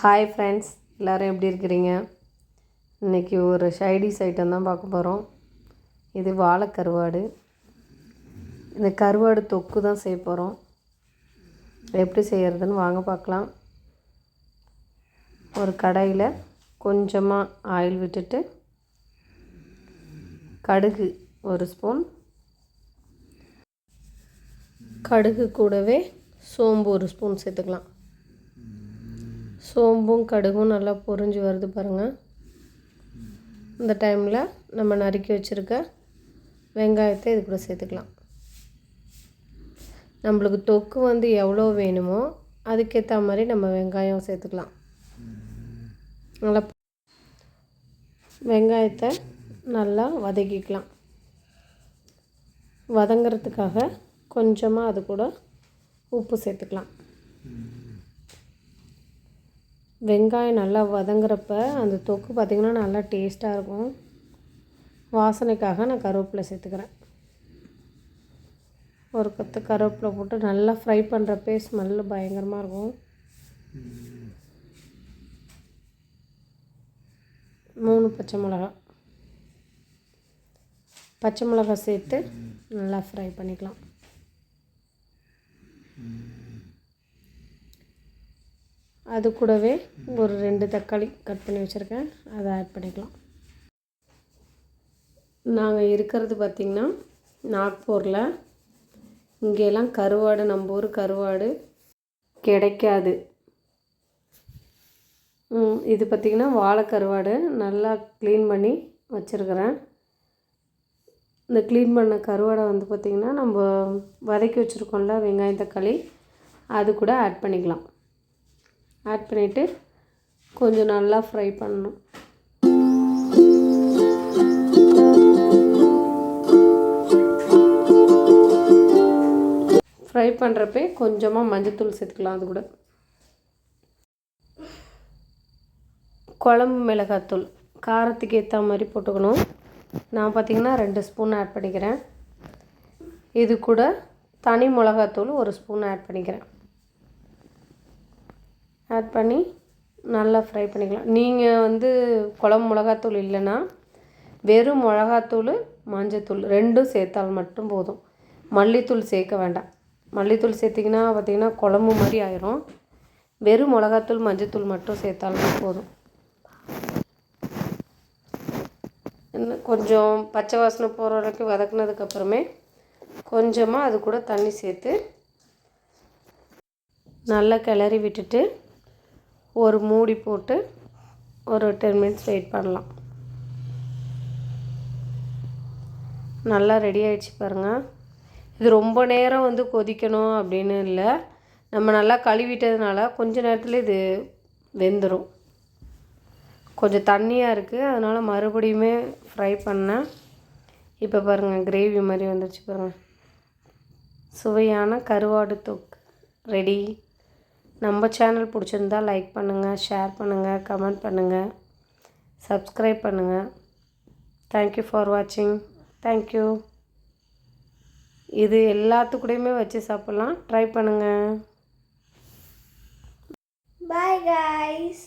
Hi friends எல்லோரும் எப்படி இருக்கிறீங்க? இன்றைக்கி ஒரு ஷைடிஸ் ஐட்டம் தான் பார்க்க போகிறோம் இது வாழை கருவாடு இந்த கருவாடு தொக்கு தான் செய்ய போகிறோம் எப்படி செய்கிறதுன்னு வாங்க பார்க்கலாம். ஒரு கடாயில் கொஞ்சமாக ஆயில் விட்டுட்டு கடுகு ஒரு ஸ்பூன் கடுகு கூடவே சோம்பு ஒரு ஸ்பூன் சேர்த்துக்கலாம். சோம்பும் கடுகும் நல்லா பொறிஞ்சு வருது பாருங்கள் இந்த டைமில் நம்ம நறுக்கி வச்சுருக்க வெங்காயத்தை இது கூட சேர்த்துக்கலாம். நம்மளுக்கு தொக்கு வந்து எவ்வளோ வேணுமோ அதுக்கேற்ற மாதிரி நம்ம வெங்காயம் சேர்த்துக்கலாம். நல்லா வெங்காயத்தை நல்லா வதக்கிக்கலாம். வதங்கிறதுக்காக கொஞ்சமாக அது கூட உப்பு சேர்த்துக்கலாம். வெங்காயம் நல்லா வதங்குறப்ப அந்த தொக்கு பார்த்திங்கன்னா நல்லா டேஸ்ட்டாக இருக்கும். வாசனைக்காக நான் கருவேப்பிலை சேர்த்துக்கிறேன். ஒரு கொத்து கருவேப்பிலை போட்டு நல்லா ஃப்ரை பண்ணுறப்பே ஸ்மெல்லு பயங்கரமாக இருக்கும். மூணு பச்சை மிளகா பச்சை மிளகா சேர்த்து நல்லா ஃப்ரை பண்ணிக்கலாம். அது கூடவே ஒரு ரெண்டு தக்காளி கட் பண்ணி வச்சுருக்கேன். அதை ஆட் பண்ணிக்கலாம். நாங்கள் இருக்கிறது பார்த்திங்கன்னா நாக்பூரில். இங்கெல்லாம் கருவாடு நம்ம ஊர் கருவாடு கிடைக்காது. இது பார்த்திங்கன்னா வாழை கருவாடு நல்லா க்ளீன் பண்ணி வச்சுருக்கிறேன். இந்த க்ளீன் பண்ண கருவாடை வந்து பார்த்திங்கன்னா நம்ம வதக்கி வச்சுருக்கோம்ல வெங்காயம் தக்காளி அது கூட ஆட் பண்ணிக்கலாம். ஆட் பண்ணிவிட்டு கொஞ்சம் நல்லா ஃப்ரை பண்ணணும். ஃப்ரை பண்ணுறப்பே கொஞ்சமாக மஞ்சத்தூள் சேர்த்துக்கலாம் அது கூட. குழம்பு மிளகாத்தூள். காரத்துக்கு ஏற்ற மாதிரி போட்டுக்கணும். நான் பார்த்திங்கன்னா ரெண்டு ஸ்பூன் ஆட் பண்ணிக்கிறேன். இது கூட தனி மிளகாத்தூள் ஒரு ஸ்பூன் ஆட் பண்ணிக்கிறேன். ஆட் பண்ணி நல்லா ஃப்ரை பண்ணிக்கலாம். நீங்கள் வந்து குழம்பு மிளகாத்தூள் இல்லைன்னா வெறும் மிளகாத்தூள் மஞ்சத்தூள் ரெண்டும் சேர்த்தால் மட்டும் போதும். மல்லித்தூள் சேர்க்க வேண்டாம். மல்லித்தூள் சேர்த்திங்கன்னா பார்த்திங்கன்னா குழம்பு மாதிரி ஆயிரும். வெறும் மிளகாத்தூள் மஞ்சத்தூள் மட்டும் சேர்த்தாலும் போதும். கொஞ்சம் பச்சை வாசனை போகிற வரைக்கும் வதக்குனதுக்கப்புறமே கொஞ்சமாக அது கூட தண்ணி சேர்த்து நல்லா கிளறி விட்டுட்டு ஒரு மூடி போட்டு ஒரு டென் மினிட்ஸ் வெயிட் பண்ணலாம். நல்லா ரெடி ஆகிடுச்சு பாருங்கள் இது ரொம்ப நேரம் வந்து கொதிக்கணும் அப்படின்னு இல்லை. நம்ம நல்லா கழுவிட்டதுனால கொஞ்ச நேரத்தில் இது வெந்துடும் கொஞ்சம் தண்ணியாக இருக்குது அதனால் மறுபடியுமே ஃப்ரை பண்ணேன் இப்போ பாருங்கள் கிரேவி மாதிரி வந்துருச்சு பாருங்கள் சுவையான கருவாடு தொக்கு. ரெடி நம்ம சேனல் பிடிச்சிருந்தா லைக் பண்ணுங்கள் ஷேர் பண்ணுங்கள் கமெண்ட் பண்ணுங்கள் சப்ஸ்கிரைப் பண்ணுங்கள் தேங்க்யூ ஃபார் வாட்சிங் தேங்க்யூ இது எல்லாத்துக்கூடையுமே வச்சு சாப்பிட்லாம். ட்ரை பண்ணுங்கள் பாய் காய்ஸ்